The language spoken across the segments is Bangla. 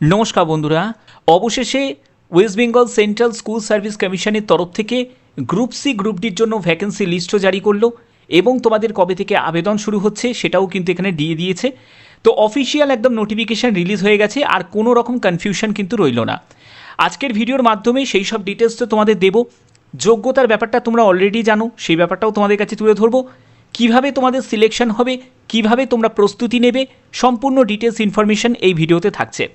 নমস্কার বন্ধুরা। অবশেষে West Bengal central school service কমিশনের তরফ থেকে গ্রুপ সি, গ্রুপ ডির জন্য ভ্যাকেন্সি লিস্টও জারি করল এবং তোমাদের কবে থেকে আবেদন শুরু হচ্ছে সেটাও কিন্তু এখানে দিয়ে দিয়েছে। তো অফিসিয়াল একদম নোটিফিকেশান রিলিজ হয়ে গেছে, আর কোনো রকম কনফিউশন কিন্তু রইল না। আজকের ভিডিওর মাধ্যমে সেই সব ডিটেলস তো তোমাদের দেবো। যোগ্যতার ব্যাপারটা তোমরা অলরেডি জানো, সেই ব্যাপারটাও তোমাদের কাছে তুলে ধরবো। কীভাবে তোমাদের সিলেকশন হবে, কীভাবে তোমরা প্রস্তুতি নেবে, সম্পূর্ণ ডিটেলস ইনফরমেশন এই ভিডিওতে থাকছে।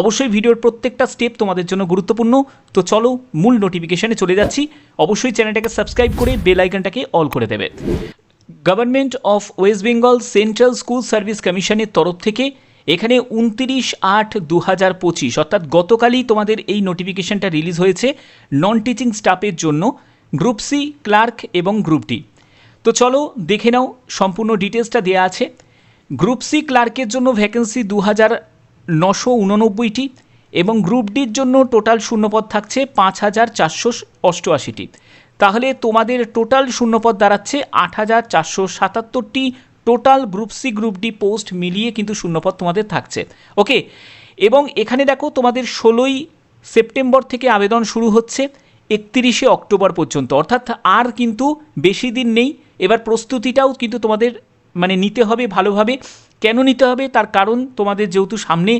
অবশ্যই ভিডিওর প্রত্যেকটা স্টেপ তোমাদের জন্য গুরুত্বপূর্ণ। তো চলো, মূল নোটিফিকেশানে চলে যাচ্ছি। অবশ্যই চ্যানেলটাকে সাবস্ক্রাইব করে বেল আইকনটাকে অল করে দেবে। Government of West Bengal central school service কমিশনের তরফ থেকে এখানে উনতিরিশ আট দু হাজার পঁচিশ, অর্থাৎ গতকালই তোমাদের এই নোটিফিকেশনটা রিলিজ হয়েছে নন টিচিং স্টাফের জন্য গ্রুপ সি ক্লার্ক এবং গ্রুপ ডি তো চলো, দেখে নাও, সম্পূর্ণ ডিটেলসটা দেওয়া আছে। গ্রুপ সি ক্লার্কের জন্য ভ্যাকেন্সি দু হাজার নশো উননব্বইটি এবং গ্রুপ ডির জন্য টোটাল শূন্যপদ থাকছে পাঁচ হাজার চারশো অষ্টআশিটি। তাহলে তোমাদের টোটাল শূন্যপদ দাঁড়াচ্ছে আট হাজার চারশো সাতাত্তরটি। Total group C, group D post মিলিয়ে কিন্তু শূন্যপদ তোমাদের থাকছে। ওকে? এবং এখানে দেখো তোমাদের ষোলোই সেপ্টেম্বর থেকে আবেদন শুরু হচ্ছে একত্রিশে অক্টোবর পর্যন্ত। অর্থাৎ আর কিন্তু বেশি দিন নেই। এবার প্রস্তুতিটাও কিন্তু তোমাদের মানে নিতে হবে ভালোভাবে। কেন নিতে হবে? তার কারণ তোমাদের যেহেতু সামনে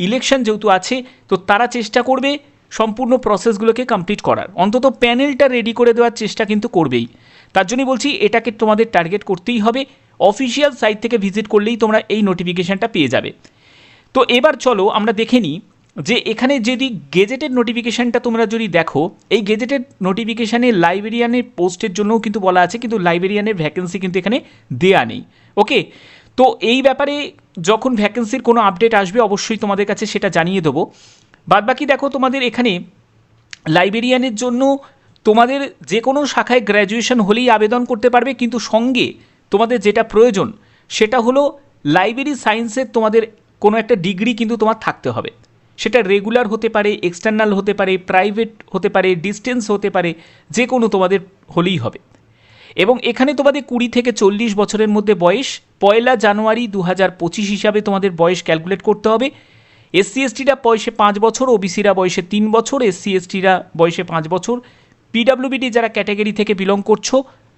ইলেকশন যেহেতু আছে, তো তারা চেষ্টা করবে সম্পূর্ণ প্রসেসগুলোকে কমপ্লিট করার। অন্তত প্যানেলটা রেডি করে দেওয়ার চেষ্টা কিন্তু করবেই। তার জন্যই বলছি, এটাকে তোমাদের টার্গেট করতেই হবে। অফিসিয়াল সাইট থেকে ভিজিট করলেই তোমরা এই নোটিফিকেশানটা পেয়ে যাবে। তো এবার চলো আমরা দেখে নিই যে এখানে যদি গেজেটেড নোটিফিকেশানটা তোমরা যদি দেখো, এই গেজেটেড নোটিফিকেশানে লাইব্রেরিয়ানের পোস্টের জন্যও কিন্তু বলা আছে, কিন্তু লাইব্রেরিয়ানের ভ্যাকেন্সি কিন্তু এখানে দেয়া নেই। ওকে তো এই ব্যাপারে যখন ভ্যাকেন্সির কোনো আপডেট আসবে, অবশ্যই তোমাদের কাছে সেটা জানিয়ে দেবো। বাদবাকি দেখো, তোমাদের এখানে লাইব্রেরিয়ানের জন্য তোমাদের যে কোনো শাখায় গ্র্যাজুয়েশন হলেই আবেদন করতে পারবে, কিন্তু সঙ্গে তোমাদের যেটা প্রয়োজন, সেটা হলো লাইব্রেরি সায়েন্সের তোমাদের কোনো একটা ডিগ্রি কিন্তু তোমার থাকতে হবে। সেটা রেগুলার হতে পারে এক্সটার্নাল হতে পারে প্রাইভেট হতে পারে ডিস্টেন্স হতে পারে, যে কোনো তোমাদের হলেই হবে। এবং এখানে তোমাদের কুড়ি থেকে চল্লিশ বছরের মধ্যে বয়স। পয়লা জানুয়ারি দু হাজার পঁচিশ হিসাবে তোমাদের বয়স ক্যালকুলেট করতে হবে। এসসি এসটিরা বয়সে পাঁচ বছর, ওবিসিরা বয়সে তিন বছর এসসি এসটিরা বয়সে পাঁচ বছর। পিডাব্লিউবিডি যারা ক্যাটাগরি থেকে বিলং করছ,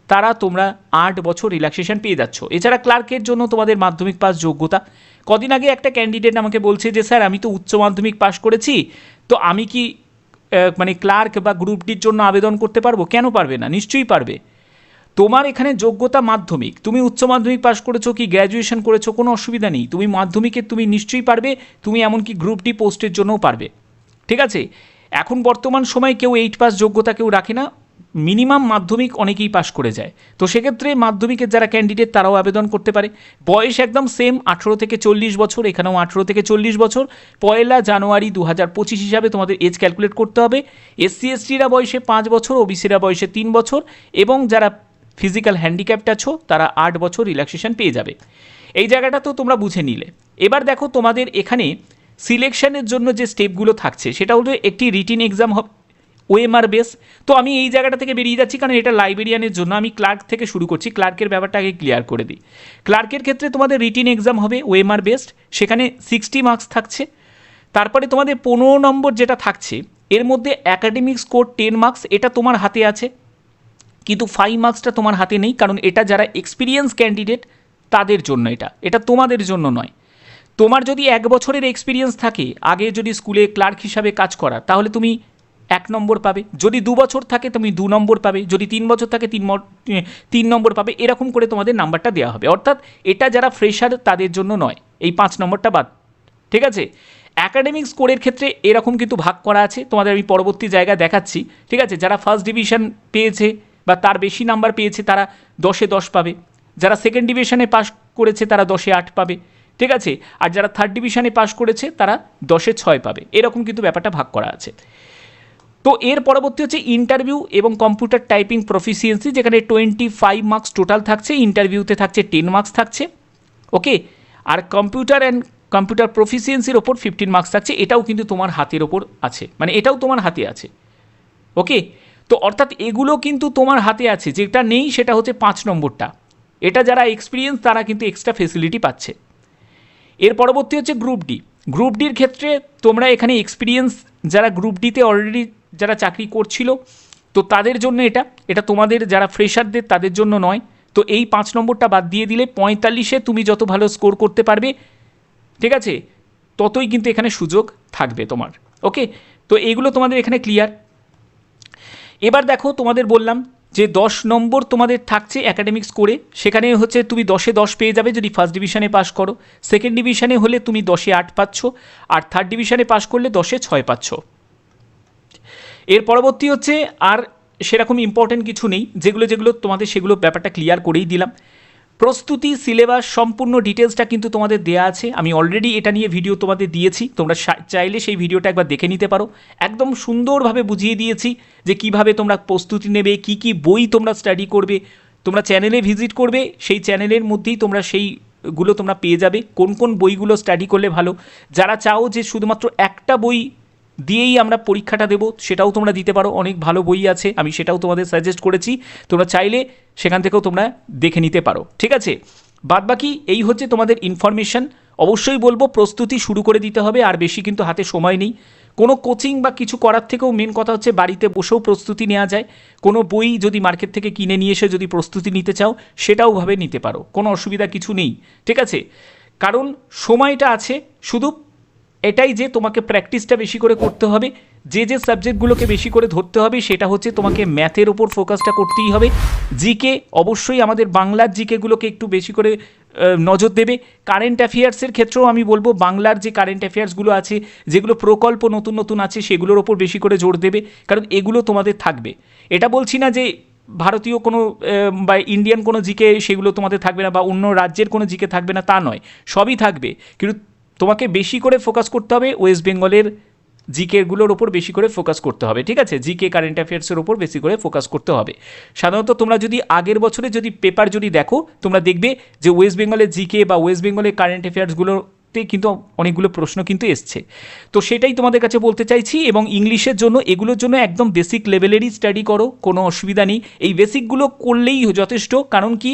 তারা তোমরা আট বছর রিল্যাক্সেশন পেয়ে যাচ্ছ। এছাড়া ক্লার্কের জন্য তোমাদের মাধ্যমিক পাস যোগ্যতা। কদিন আগে একটা ক্যান্ডিডেট আমাকে বলছে যে, স্যার, আমি তো উচ্চ মাধ্যমিক পাশ করেছি, তো আমি কি মানে ক্লার্ক বা গ্রুপ ডির জন্য আবেদন করতে পারব? কেন পারবে না? নিশ্চয়ই পারবে। তোমার এখানে যোগ্যতা মাধ্যমিক। তুমি উচ্চ মাধ্যমিক পাশ করেছ কি গ্র্যাজুয়েশন করেছ কোনো অসুবিধা নেই। তুমি মাধ্যমিকে তুমি নিশ্চয়ই পারবে, তুমি এমনকি গ্রুপ ডি পোস্টের জন্যও পারবে। ঠিক আছে? এখন বর্তমান সময়ে কেউ এইট পাস যোগ্যতা কেউ রাখে না। মিনিমাম মাধ্যমিক অনেকেই পাশ করে যায়। তো সেক্ষেত্রে মাধ্যমিকের যারা ক্যান্ডিডেট তারাও আবেদন করতে পারে। বয়স একদম সেম আঠেরো থেকে চল্লিশ বছর, এখানেও আঠেরো থেকে চল্লিশ বছর। পয়লা জানুয়ারি দু হাজার পঁচিশ হিসাবে তোমাদের এজ ক্যালকুলেট করতে হবে। এসসি এসটিরা বয়সে পাঁচ বছর ওবিসিরা বয়সে তিন বছর এবং যারা ফিজিক্যাল হ্যান্ডিক্যাপড আছো, তারা আট বছর রিল্যাক্সেশন পেয়ে যাবে। এই জায়গাটা তো তোমরা বুঝে নিলে। এবার দেখো তোমাদের এখানে সিলেকশনের জন্য যে স্টেপগুলো থাকছে, সেটা হলো একটি রিটিন এক্সাম হবে ওএমআর বেস তো আমি এই জায়গাটা থেকে বেরিয়ে যাচ্ছি, কারণ এটা লাইব্রেরিয়ানের জন্য। আমি ক্লার্ক থেকে শুরু করছি ক্লার্কের ব্যাপারটা আগে ক্লিয়ার করে দিই। ক্লার্কের ক্ষেত্রে তোমাদের রিটিন এক্সাম হবে ওএমআর বেসড সেখানে সিক্সটি মার্কস থাকছে। তারপরে তোমাদের পনেরো নম্বর যেটা থাকছে, এর মধ্যে অ্যাকাডেমিক স্কোর টেন মার্কস এটা তোমার হাতে আছে। কিন্তু ফাইভ মার্কসটা তোমার হাতে নেই, কারণ এটা যারা এক্সপিরিয়েন্স ক্যান্ডিডেট তাদের জন্য এটা। এটা তোমাদের জন্য নয়। তোমার যদি এক বছরের এক্সপিরিয়েন্স থাকে, আগে যদি স্কুলে ক্লার্ক হিসাবে কাজ করা, তাহলে তুমি এক নম্বর পাবে। যদি দু বছর থাকে, তুমি দু নম্বর পাবে। যদি তিন বছর থাকে, তিন তিন নম্বর পাবে। এরকম করে তোমাদের নাম্বারটা দেওয়া হবে। অর্থাৎ এটা যারা ফ্রেশার তাদের জন্য নয়। এই পাঁচ নম্বরটা বাদ। ঠিক আছে? অ্যাকাডেমিক স্কোরের ক্ষেত্রে এরকম কিন্তু ভাগ করা আছে। তোমাদের আমি পরবর্তী জায়গায় দেখাচ্ছি। ঠিক আছে? যারা ফার্স্ট ডিভিশন পেয়েছে বা তার বেশি নাম্বার পেয়েছে তারা দশে দশ পাবে। যারা সেকেন্ড ডিভিশনে পাস করেছে তারা দশে আট পাবে। ঠিক আছে? আর যারা থার্ড ডিভিশনে পাস করেছে তারা দশে ছয় পাবে। এরকম কিন্তু ব্যাপারটা ভাগ করা আছে। তো এর পরবর্তী হচ্ছে ইন্টারভিউ এবং কম্পিউটার টাইপিং প্রফিসিয়েন্সি যেখানে টোয়েন্টি ফাইভ মার্কস টোটাল থাকছে ইন্টারভিউতে থাকছে টেন মার্কস থাকছে। ওকে? আর কম্পিউটার অ্যান্ড কম্পিউটার প্রফিসিয়েন্সির ওপর ফিফটিন মার্কস থাকছে। এটাও কিন্তু তোমার হাতের ওপর আছে। মানে এটাও তোমার হাতে আছে। ওকে? তো অর্থাৎ এগুলো কিন্তু তোমার হাতে আছে, যেটা নেই সেটা হচ্ছে পাঁচ নম্বরটা। এটা যারা এক্সপিরিয়েন্স তারা কিন্তু এক্সট্রা ফেসিলিটি পাচ্ছে। এর পরবর্তী হচ্ছে গ্রুপ ডি গ্রুপ ডির ক্ষেত্রে তোমরা এখানে এক্সপিরিয়েন্স যারা গ্রুপ ডিতে অলরেডি যারা চাকরি করছিল, তো তাদের জন্য এটা। এটা তোমাদের যারা ফ্রেশারদের তাদের জন্য নয়। তো এই পাঁচ নম্বরটা বাদ দিয়ে দিলে পঁয়তাল্লিশে তুমি যত ভালো স্কোর করতে পারবে, ঠিক আছে? ততই কিন্তু এখানে সুযোগ থাকবে তোমার। ওকে তো এইগুলো তোমাদের এখানে ক্লিয়ার এবার দেখো তোমাদের বললাম যে দশ নম্বর তোমাদের থাকছে অ্যাকাডেমিক্স করে সেখানে হচ্ছে তুমি দশে দশ পেয়ে যাবে যদি ফার্স্ট ডিভিশনে পাস করো। সেকেন্ড ডিভিশনে হলে তুমি দশে আট পাচ্ছ আর থার্ড ডিভিশনে পাস করলে দশে ছয় পাচ্ছ। এর পরবর্তী হচ্ছে আর সেরকম ইম্পর্টেন্ট কিছু নেই। যেগুলো যেগুলো তোমাদের সেগুলো ব্যাপারটা ক্লিয়ার করেই দিলাম। প্রস্তুতি, সিলেবাস, সম্পূর্ণ ডিটেলসটা কিন্তু তোমাদের দেয়া আছে। আমি অলরেডি এটা নিয়ে ভিডিও তোমাদের দিয়েছি। তোমরা চাইলে সেই ভিডিওটা একবার দেখে নিতে পারো। একদম সুন্দরভাবে বুঝিয়ে দিয়েছি যে কীভাবে তোমরা প্রস্তুতি নেবে, কি কি বই তোমরা স্টাডি করবে, তোমরা চ্যানেলে ভিজিট করবে, সেই চ্যানেলের মধ্যেই তোমরা সেইগুলো তোমরা পেয়ে যাবে। কোন কোন বইগুলো স্টাডি করলে ভালো? যারা চাও যে শুধুমাত্র একটা বই দিয়েই আমরা পরীক্ষাটা দেবো, সেটাও তোমরা দিতে পারো, অনেক ভালো বই আছে, আমি সেটাও তোমাদের সাজেস্ট করেছি, তোমরা চাইলে সেখান থেকেও তোমরা দেখে নিতে পারো, ঠিক আছে? বাদবাকি এই হচ্ছে তোমাদের ইনফরমেশন অবশ্যই বলব প্রস্তুতি শুরু করে দিতে হবে, আর বেশি কিন্তু হাতে সময় নেই। কোনো কোচিং বা কিছু করার থেকেও মেন কথা হচ্ছে বাড়িতে বসেও প্রস্তুতি নেওয়া যায়, কোনো বই যদি মার্কেট থেকে কিনে নিয়ে এসে যদি প্রস্তুতি নিতে চাও, সেটাও ভাবে নিতে পারো, কোনো অসুবিধা কিছু নেই, ঠিক আছে? কারণ সময়টা আছে, শুধু এটাই যে তোমাকে প্র্যাকটিসটা বেশি করে করতে হবে, যে যে সাবজেক্টগুলোকে বেশি করে ধরতে হবে সেটা হচ্ছে তোমাকে ম্যাথের ওপর ফোকাসটা করতেই হবে। জিকে অবশ্যই আমাদের বাংলার জিকেগুলোকে একটু বেশি করে নজর দেবে। কারেন্ট অ্যাফেয়ার্সের ক্ষেত্রেও আমি বলব বাংলার যে কারেন্ট অ্যাফেয়ার্সগুলো আছে, যেগুলো প্রকল্প নতুন নতুন আছে সেগুলোর ওপর বেশি করে জোর দেবে, কারণ এগুলো তোমাদের থাকবে। এটা বলছি না যে ভারতীয় কোনো বা ইন্ডিয়ান কোনো জিকে সেগুলো তোমাদের থাকবে না বা অন্য রাজ্যের কোনো জিকে থাকবে না তা নয়, সবই থাকবে। কিন্তু তোমাকে বেশি করে ফোকাস করতে হবে ওয়েস্ট বেঙ্গলের জিকেগুলোর ওপর বেশি করে ফোকাস করতে হবে, ঠিক আছে? জিকে কারেন্ট অ্যাফেয়ার্সের ওপর বেশি করে ফোকাস করতে হবে। সাধারণত তোমরা যদি আগের বছরে যদি পেপার যদি দেখো, তোমরা দেখবে যে ওয়েস্ট বেঙ্গলের জিকে বা ওয়েস্ট বেঙ্গলের কারেন্ট অ্যাফেয়ার্সগুলোর তে কিন্তু অনেকগুলো প্রশ্ন কিন্তু এসছে। তো সেটাই তোমাদের কাছে বলতে চাইছি এবং ইংলিশের জন্য, এগুলোর জন্য একদম বেসিক লেভেলেরই স্টাডি করো, কোনো অসুবিধা নেই। এই বেসিকগুলো করলেই যথেষ্ট, কারণ কি?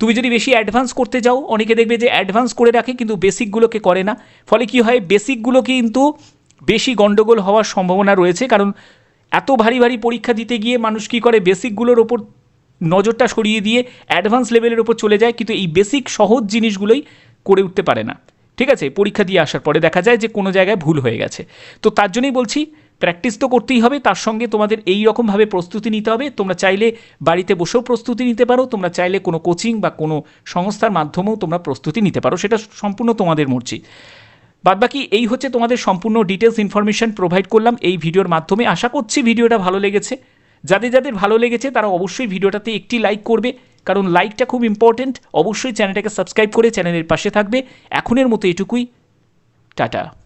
তুমি যদি বেশি অ্যাডভান্স করতে যাও, অনেকে দেখবে যে অ্যাডভান্স করে রাখে, কিন্তু বেসিকগুলোকে করে না। ফলে কি হয়? বেসিকগুলো কিন্তু বেশি গণ্ডগোল হওয়ার সম্ভাবনা রয়েছে, কারণ এত ভারী ভারী পরীক্ষা দিতে গিয়ে মানুষ কী করে? বেসিকগুলোর ওপর নজরটা সরিয়ে দিয়ে অ্যাডভান্স লেভেলের ওপর চলে যায়, কিন্তু এই বেসিক সহজ জিনিসগুলোই করে উঠতে পারে না। ঠিক আছে? পরীক্ষা দিয়ে আসার পরে দেখা যায় যে কোনো জায়গায় ভুল হয়ে গেছে। তো তার জন্যই বলছি প্র্যাকটিস তো করতেই হবে, তার সঙ্গে তোমাদের এই রকমভাবে প্রস্তুতি নিতে হবে। তোমরা চাইলে বাড়িতে বসেও প্রস্তুতি নিতে পারো, তোমরা চাইলে কোনো কোচিং বা কোনো সংস্থার মাধ্যমেও তোমরা প্রস্তুতি নিতে পারো, সেটা সম্পূর্ণ তোমাদের মর্জি। বাদবাকি এই হচ্ছে তোমাদের সম্পূর্ণ ডিটেলস ইনফরমেশন প্রোভাইড করলাম এই ভিডিওর মাধ্যমে। আশা করছি ভিডিওটা ভালো লেগেছে। যাদের যাদের ভালো লেগেছে, তারা অবশ্যই ভিডিওটাতে একটি লাইক করবে, কারণ লাইকটা খুব ইম্পর্টেন্ট অবশ্যই চ্যানেলটাকে সাবস্ক্রাইব করে চ্যানেলের পাশে থাকবে। এখনের মতো এটুকুই। টাটা।